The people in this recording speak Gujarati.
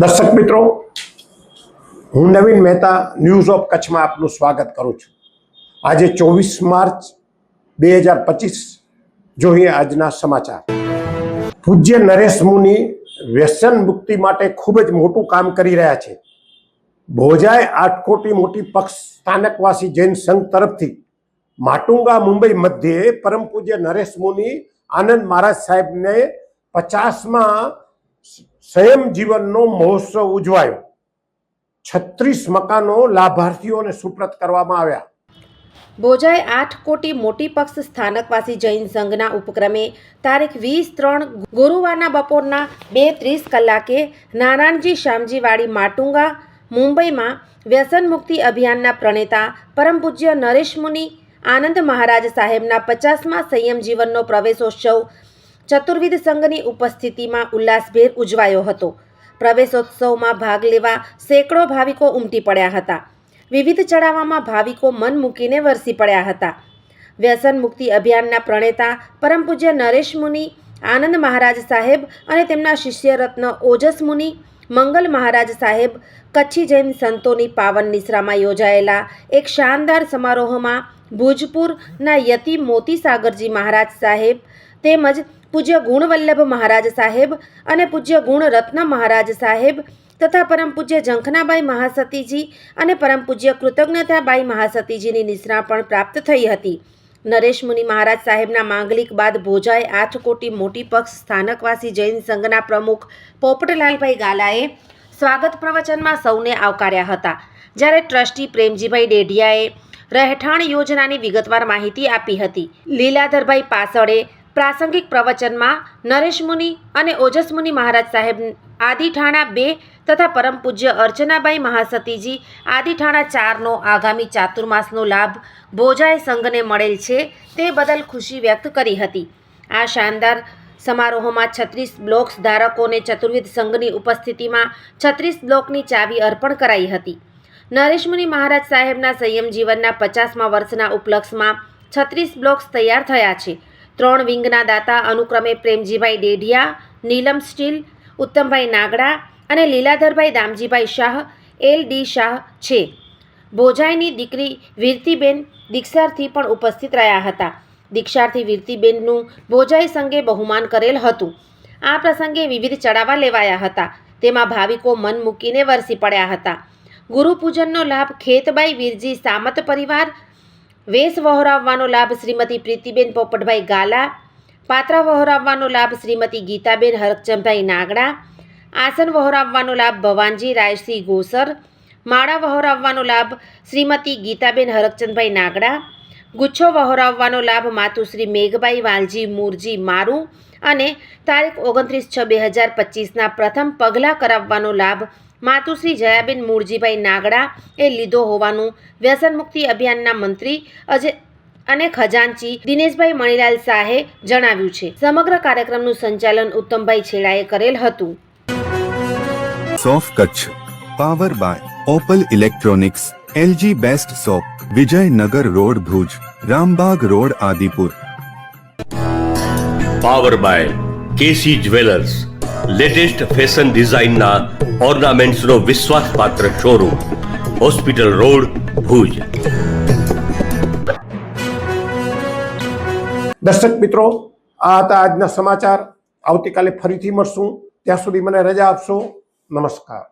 દર્શક મિત્રો, હું નવીન મહેતા ન્યૂઝ ઓફ કચ્છમાં આપનું સ્વાગત કરું છું. આજે ચોવીસ માર્ચ બે હજાર પચીસ, જોઈએ આજના સમાચાર. પૂજ્ય નરેશ મુનિ વ્યસન મુક્તિ માટે ખૂબ જ મોટું કામ કરી રહ્યા છે. ભોજાય આટકોટી મોટી પક્ષ સ્થાનકવાસી જૈન સંઘ તરફથી માટુંગા મુંબઈ મધ્યે પરમ પૂજ્ય નરેશ મુનિ આનંદ મહારાજ સાહેબને પચાસમાં સંયમ જીવનનો મહોત્સવ ઉજવાયો. છત્રીસ મકાનો લાભાર્થીઓને સુપ્રત કરવામાં આવ્યા. બોજાએ આઠ કોટી મોટી પક્ષ સ્થાનકવાસી જૈન સંઘના ઉપક્રમે તારીખ વીસ ત્રણ ગુરુવારના બપોરના બે ત્રીસ કલાકે નારાયણજી શ્યામજીવાડી માટુંગા મુંબઈમાં વ્યસન મુક્તિ અભિયાનના પ્રણેતા પરમ પૂજ્ય નરેશ મુનિ, આનંદ મહારાજ સાહેબના પચાસમાં સંયમ જીવનનો પ્રવેશોત્સવ ચતુર્વિધ સંઘની ઉપસ્થિતિમાં ઉલ્લાસભેર ઉજવાયો હતો. પ્રવેશોત્સવમાં ભાગ લેવા સેંકડો ભાવિકો ઉમટી પડ્યા હતા. વિવિધ ચડાવવામાં ભાવિકો મન મૂકીને વરસી પડ્યા હતા. વ્યસન મુક્તિ અભિયાનના પ્રણેતા પરમ પૂજ્ય નરેશ મુનિ, આનંદ મહારાજ સાહેબ અને તેમના શિષ્ય રત્ન ઓજસ મુનિ, મંગલ મહારાજ સાહેબ, કચ્છી જૈન સંતોની પાવન નિશ્રામાં યોજાયેલા એક શાનદાર સમારોહમાં ભુજપુરના યતિ મોતી સાગરજી મહારાજ સાહેબ તેમજ પૂજ્ય ગુણવલ્લભ મહારાજ સાહેબ અને પૂજ્ય ગુણરત્ન મહારાજ સાહેબ તથા પરમ પૂજ્ય ઝંખનાબાઈ મહાસતીજી અને પરમ પૂજ્ય કૃતજ્ઞતાબાઈ મહાસતીજીની નિષ્ણા પણ પ્રાપ્ત થઈ હતી. નરેશ મુનિ મહારાજ સાહેબના માંગલિક બાદ ભોજાએ આઠ કોટી મોટી પક્ષ સ્થાનકવાસી જૈન સંઘના પ્રમુખ પોપટલાલભાઈ ગાલાએ સ્વાગત પ્રવચનમાં સૌને આવકાર્યા હતા. જ્યારે ટ્રસ્ટી પ્રેમજીભાઈ ડેઢિયાએ રહેઠાણ યોજનાની વિગતવાર માહિતી આપી હતી. લીલાધરભાઈ પાસળે પ્રાસંગિક પ્રવચનમાં નરેશ મુનિ અને ઓજસ મુનિ મહારાજ સાહેબ આદિઠાણા બે તથા પરમ પૂજ્ય અર્ચનાબાઈ મહાસતીજી આદિઠાણા ચારનો આગામી ચાતુર્માસનો લાભ ભોજાય સંઘને મળેલ છે તે બદલ ખુશી વ્યક્ત કરી હતી. આ શાનદાર સમારોહમાં છત્રીસ બ્લોક્સ ધારકોને ચતુર્વિધ સંઘની ઉપસ્થિતિમાં છત્રીસ બ્લોકની ચાવી અર્પણ કરાઈ હતી. નરેશમુનિ મહારાજ સાહેબના સંયમ જીવનના પચાસમા વર્ષના ઉપલક્ષમાં છત્રીસ બ્લોક્સ તૈયાર થયા છે. ત્રણ વિંગના દાતા અનુક્રમે પ્રેમજીભાઈ ડેઢિયા, નીલમ સ્ટીલ, ઉત્તમભાઈ નાગડા અને લીલાધરભાઈ દામજીભાઈ શાહ, એલ ડી શાહ છે. ભોજાઈની દીકરી વીરતીબેન દીક્ષાર્થી પણ ઉપસ્થિત રહ્યા હતા. દીક્ષાર્થી વીરતીબેનનું ભોજાઈ સંઘે બહુમાન કરેલ હતું. આ પ્રસંગે વિવિધ ચડાવા લેવાયા હતા. તેમાં ભાવિકો મન મૂકીને વરસી પડ્યા હતા. ગુરુપૂજનનો લાભ ખેતબાઈ વીરજી સામત પરિવાર વેશ વહોરાવવાનો લાભ શ્રીમતી પ્રીતિબેન પોપટભાઈ ગાલા, પાત્રા વહોરાવવાનો લાભ શ્રીમતી ગીતાબેન હરકચંદભાઈ નાગડા, આસન વહોરાવવાનો લાભ ભવાનજી રાયસિંહ ગોસર, માળા વહોરાવવાનો લાભ શ્રીમતી ગીતાબેન હરકચંદભાઈ નાગડા, ગુચ્છો વહોરાવવાનો લાભ માતુશ્રી મેઘબાઈ વાલજી મૂરજી મારુ અને તારીખ ઓગણત્રીસ છ બે હજાર પચીસના પ્રથમ પગલાં કરાવવાનો લાભ માતુશ્રી જયાબેન મૂળજીભાઈ નાગડા એ લીધો હોવાનું વ્યસન મુક્તિ અભિયાનના મંત્રી અજય અને ખજાનચી દિનેશભાઈ મણીલાલ શાહે જણાવ્યું છે. સમગ્ર કાર્યક્રમનું સંચાલન ઉત્તમભાઈ છેડાએ કરેલ હતું. સોફ Kutch power by Opal electronics LG best shop Vijaynagar road Bhuj Rambag road Adipur. Power by KC jewellers latest fashion ડિઝાઇનના ઓર્નામેન્ટ્સનો વિશ્વાસપાત્ર શોરૂમ, હોસ્પિટલ રોડ, ભુજ. દર્શક મિત્રો, આ હતા આજના સમાચાર. આવતીકાલે ફરીથી મળશું. ત્યાં સુધી મને રજા આપશો. નમસ્કાર.